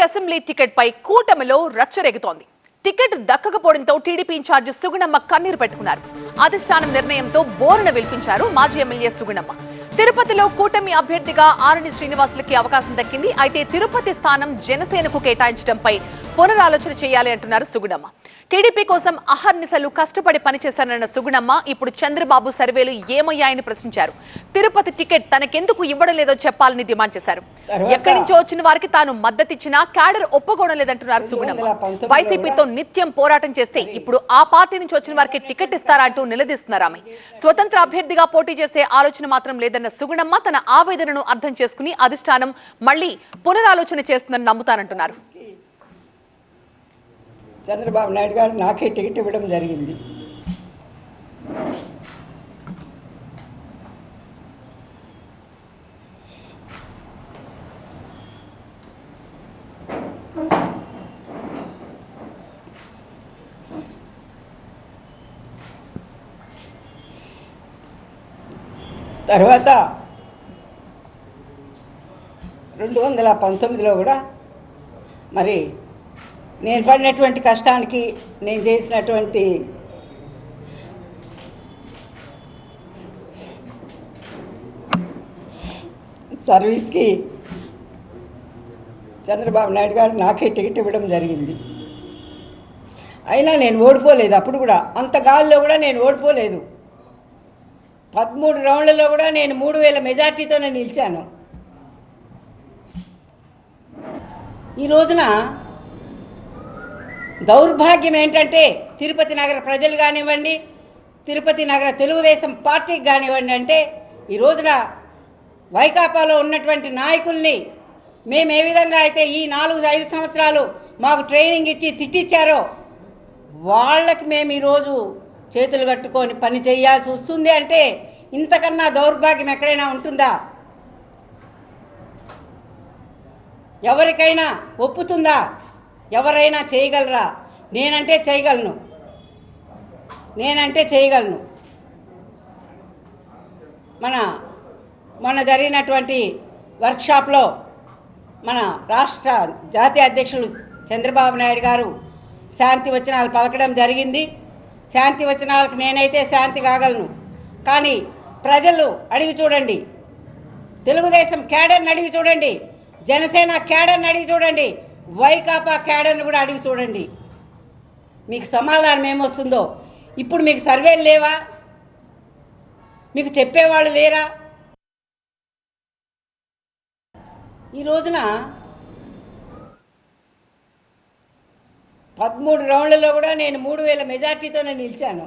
Tirupati assembly ticket పై కూటమిలో రచ్చరేగుతోంది. టికెట్ దక్కకపోవడంతో టీడీపీ ఇన్ఛార్జ్ సుగుణమ్మ కన్నీరు పెట్టుకున్నారు. అధిష్టానం నిర్ణయంతో బోరున విల్పించారు మాజీ ఎమ్మెల్యే సుగుణమ్మ. తిరుపతిలో కూటమి అభ్యర్థిగా ఆరణి శ్రీనివాసులకి అవకాశం దక్కింది. అయితే తిరుపతి స్థానం జనసేనకు కేటాయించడంపై పునరాలోచన చేయాలి అంటున్నారు సుగుణమ్మ. టీడీపీ కోసం అహర్నిశలు కష్టపడి పనిచేశారన్న సుగుణమ్మ ఇప్పుడు చంద్రబాబు సర్వేలు ఏమయ్యాయని ప్రశ్నించారు. తిరుపతి టికెట్ తనకెందుకు ఇవ్వడం లేదో చెప్పాలని డిమాండ్ చేశారు. ఎక్కడి నుంచో వచ్చిన వారికి తాను మద్దతిచ్చినా క్యాడర్ ఒప్పుకోవడం లేదంటున్నారు సుగుణమ్మ. 2019 వైసీపీతో నిత్యం పోరాటం చేస్తే ఇప్పుడు ఆ పార్టీ నుంచి వచ్చిన వారికి టికెట్ ఇస్తారా అంటూ నిలదీస్తున్నారు ఆమె. స్వతంత్ర అభ్యర్థిగా పోటీ చేసే ఆలోచన మాత్రం లేదన్న సుగుణమ్మ తన ఆవేదనను అర్థం చేసుకుని అధిష్టానం మళ్ళీ పునరాలోచన చేస్తుందని నమ్ముతానంటున్నారు. చంద్రబాబు నాయుడు గారు నాకే టికెట్ ఇవ్వడం జరిగింది. తర్వాత రెండు వందల పంతొమ్మిదిలో కూడా మరి నేను పడినటువంటి కష్టానికి నేను చేసినటువంటి సర్వీస్కి చంద్రబాబు నాయుడు గారు నాకే టికెట్ ఇవ్వడం జరిగింది. అయినా నేను ఓడిపోలేదు అప్పుడు కూడా. అంత గాల్లో కూడా నేను ఓడిపోలేదు. పదమూడు రౌండ్లలో కూడా నేను మూడు వేల మెజార్టీతోనే నిలిచాను. ఈ రోజున దౌర్భాగ్యం ఏంటంటే తిరుపతి నగర ప్రజలు కానివ్వండి తిరుపతి నగర తెలుగుదేశం పార్టీకి కానివ్వండి అంటే ఈ రోజున వైకాపాలో ఉన్నటువంటి నాయకుల్ని మేము ఏ విధంగా అయితే ఈ నాలుగు ఐదు సంవత్సరాలు మాకు ట్రైనింగ్ ఇచ్చి తిట్టిచ్చారో వాళ్ళకి మేము ఈరోజు చేతులు కట్టుకొని పని చేయాల్సి వస్తుంది అంటే ఇంతకన్నా దౌర్భాగ్యం ఎక్కడైనా ఉంటుందా? ఎవరికైనా ఒప్పుతుందా? ఎవరైనా చేయగలరా? నేనంటే చేయగలను. నేనంటే చేయగలను. మన మొన్న జరిగినటువంటి వర్క్షాప్లో మన రాష్ట్ర జాతీయ అధ్యక్షులు చంద్రబాబు నాయుడు గారు శాంతి వచనాలు పలకడం జరిగింది. శాంతి వచనాలకు నేనైతే శాంతి కాగలను. కానీ ప్రజలు అడిగి చూడండి. తెలుగుదేశం క్యాడర్ని అడిగి చూడండి. జనసేన క్యాడర్ని అడిగి చూడండి. వైకాపా క్యాడర్ని కూడా అడిగి చూడండి. మీకు సమాధానం ఏమొస్తుందో? ఇప్పుడు మీకు సర్వేలు లేవా? మీకు చెప్పేవాళ్ళు లేరా? ఈ రోజున పదమూడు రౌండ్లలో కూడా నేను మూడు వేల మెజార్టీతోనే నిలిచాను.